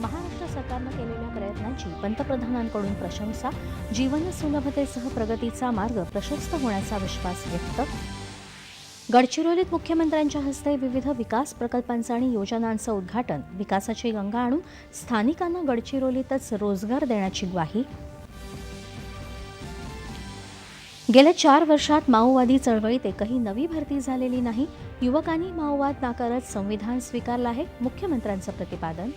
महाराष्ट्र सरकारनं केलेल्या प्रयत्नांची पंतप्रधानांकडून प्रशंसा जीवन सुलभतेसह प्रगतीचा मार्ग प्रशस्त होण्याचा विश्वास व्यक्त. गडचिरोलीत मुख्यमंत्र्यांच्या हस्ते विविध विकास प्रकल्पांचं आणि योजनांचं उद्घाटन विकासाची गंगा आणून स्थानिकांना गडचिरोलीतच रोजगार देण्याची ग्वाही. गेल्या चार वर्षात माओवादी चळवळीत एकही नवी भरती झालेली नाही. युवकांनी माओवाद नाकारत संविधान स्वीकारलं आहे मुख्यमंत्र्यांचं प्रतिपादन.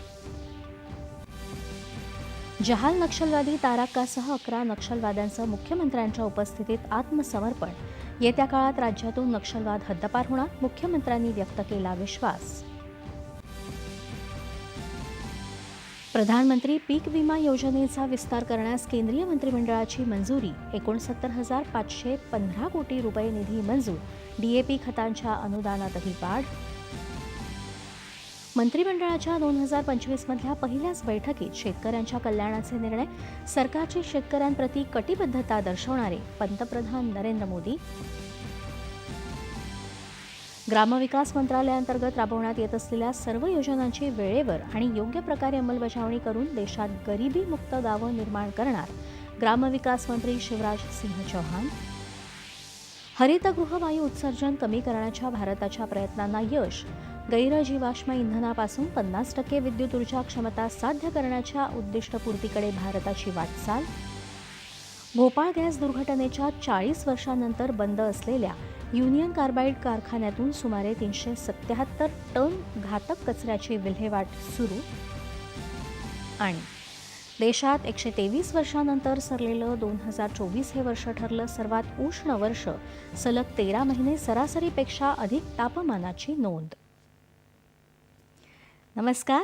जहाल नक्षलवादी ताराकासह अकरा नक्षलवाद्यांचं मुख्यमंत्र्यांच्या उपस्थितीत आत्मसमर्पण. येत्या काळात राज्यातून नक्षलवाद हद्दपार होणार मुख्यमंत्र्यांनी व्यक्त केला विश्वास. प्रधानमंत्री पीक विमा योजनेचा विस्तार करण्यास केंद्रीय मंत्रिमंडळाची मंजुरी एकोणसत्तर हजार पाचशे पंधरा कोटी रुपये निधी मंजूर डीएपी खतांच्या अनुदानातही वाढ मंत्रिमंडळाच्या दोन हजार पंचवीसमधल्या पहिल्याच बैठकीत शेतकऱ्यांच्या कल्याणाचे निर्णय सरकारची शेतकऱ्यांप्रती कटिबद्धता दर्शवणारे पंतप्रधान नरेंद्र मोदी. ग्रामविकास मंत्रालयाअंतर्गत राबवण्यात येत असलेल्या सर्व योजनांची वेळेवर आणि योग्य प्रकारे अंमलबजावणी करून देशात गरिबी मुक्त गावं निर्माण करणार ग्रामविकास मंत्री शिवराज सिंह चौहान. हरितगृह वायू उत्सर्जन कमी करण्याच्या भारताच्या प्रयत्नांना यश गैरजीवाश्म इंधनापासून पन्नास टक्के विद्युत ऊर्जा क्षमता साध्य करण्याच्या उद्दिष्टपूर्तीकडे भारताची वाटचाल. भोपाळ गॅस दुर्घटनेच्या चाळीस वर्षांनंतर बंद असलेल्या युनियन कार्बाईड कारखान्यातून सुमारे तीनशे सत्याहत्तर टन घातक कचऱ्याची विल्हेवाट सुरू. आणि देशात एकशे तेवीस वर्षानंतर सरलेलं दोन हजार चोवीस हे वर्ष ठरलं सर्वात उष्ण वर्ष. सलग तेरा महिने सरासरीपेक्षा अधिक तापमानाची नोंद. नमस्कार.